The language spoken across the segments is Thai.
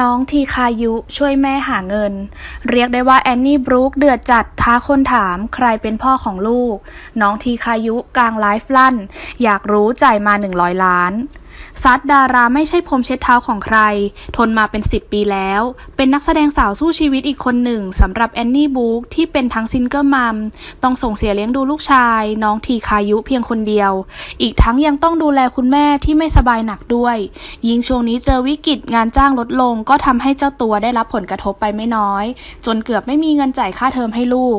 น้องทีคายุช่วยแม่หาเงิน เรียกได้ว่าแอนนี่บรูคเดือดจัดท้าคนถามใครเป็นพ่อของลูก น้องทีคายุกลางไลฟ์ลั่น อยากรู้จ่ายมา 100 ล้าน ซัดดาราไม่ใช่พรมเช็ดเท้าของใคร ทนมาเป็น 10 ปีแล้ว เป็นนักแสดงสาวสู้ชีวิตอีกคนหนึ่งสำหรับแอนนี่บุ๊กที่เป็นทั้งซิงเกิลมัมต้องส่งเสียเลี้ยงดูลูกชาย น้องทีคายุเพียงคนเดียว อีกทั้งยังต้องดูแลคุณแม่ที่ไม่สบายหนักด้วย ยิ่งช่วงนี้เจอวิกฤตงานจ้างลดลงก็ทำให้เจ้าตัวได้รับผลกระทบไปไม่น้อย จนเกือบไม่มีเงินจ่ายค่าเทอมให้ลูก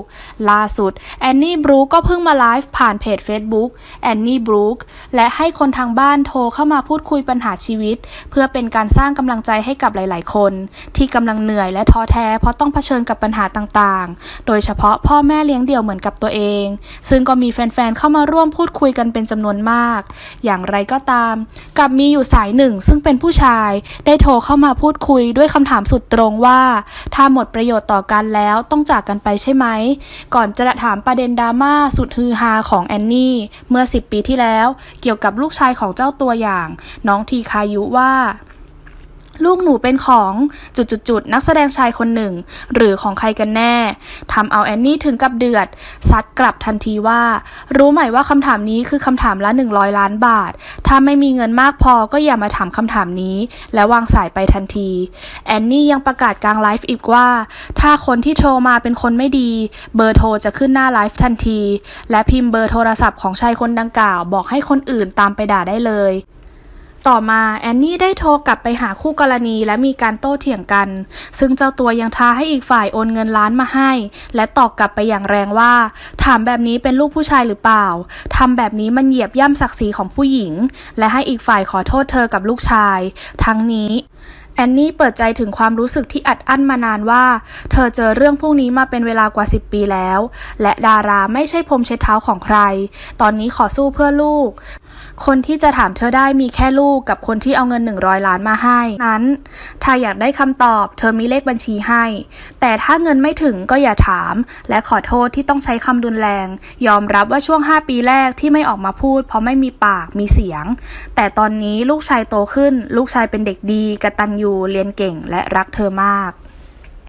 ล่าสุดแอนนี่บรูคก็เพิ่งมาไลฟ์ผ่านเพจ Facebook แอนนี่บรูคและให้คนทางบ้านโทรเข้ามาพูดคุยปัญหาชีวิต เพื่อเป็นการสร้างกำลังใจให้กับหลาย ๆ คน ที่กำลังเหนื่อยและท้อแท้เพราะต้องเผชิญกับปัญหาต่าง ๆ โดยเฉพาะพ่อแม่เลี้ยงเดี่ยวเหมือนกับตัวเอง ซึ่งก็มีแฟน ๆ เข้ามาร่วมพูดคุยกันเป็นจำนวนมาก อย่างไรก็ตามกลับมีอยู่สายหนึ่ง ซึ่งเป็นผู้ชายได้โทรเข้ามาพูดคุยด้วยคำถามสุดตรงว่า ถ้าหมดประโยชน์ต่อกันแล้วต้องจากกันไปใช่ไหม ก่อนจะถามประเด็นดราม่าสุดฮือฮาของแอนนี่ เมื่อ 10 ปีที่แล้ว เกี่ยวกับลูกชายของเจ้าตัวอย่างน้องทีคายุว่าลูกหนูเป็นของจุดๆนักแสดงชายคนหนึ่ง หรือของใครกันแน่ทำเอาแอนนี่ถึงกับเดือด ซัดกลับทันทีว่า รู้ไหมว่าคำถามนี้คือคำถามละ 100 ล้านบาท ถ้าไม่มีเงินมากพอก็อย่ามาถามคำถามนี้ แล้ววางสายไปทันที แอนนี่ยังประกาศกลางไลฟ์อีกว่า ถ้าคนที่โทรมาเป็นคนไม่ดี เบอร์โทรจะขึ้นหน้าไลฟ์ทันที และพิมพ์เบอร์โทรศัพท์ของชายคนดังกล่าว บอกให้คนอื่นตามไปด่าได้เลย ต่อมาแอนนี่ได้โทรกลับไปหาคู่กรณีและมีการโต้เถียงกัน ซึ่งเจ้าตัวยังท้าให้อีกฝ่ายโอนเงินล้านมาให้ และตอบกลับไปอย่างแรงว่า ถามแบบนี้เป็นลูกผู้ชายหรือเปล่าทำแบบนี้มันเหยียบย่ำศักดิ์ศรีของผู้หญิง และให้อีกฝ่ายขอโทษเธอกับลูกชาย ทั้งนี้แอนนี่เปิดใจถึงความรู้สึกที่อัดอั้นมานานว่า เธอเจอเรื่องพวกนี้มาเป็นเวลากว่า 10 ปีแล้ว และดาราไม่ใช่พรมเช็ดเท้าของใคร ตอนนี้ขอสู้เพื่อลูก คนที่จะถามเธอได้มีแค่ลูกกับคนที่เอาเงิน 100 ล้านมาให้ นั้นถ้าอยากได้คำตอบ เธอมีเลขบัญชีให้ แต่ถ้าเงินไม่ถึงก็อย่าถาม และขอโทษที่ต้องใช้คำรุนแรง ยอมรับว่าช่วง 5 ปีแรกที่ไม่ออกมาพูด เพราะไม่มีปากมีเสียง แต่ตอนนี้ลูกชายโตขึ้น ลูกชายเป็นเด็กดีกระตัญญูเรียนเก่งและรักเธอมาก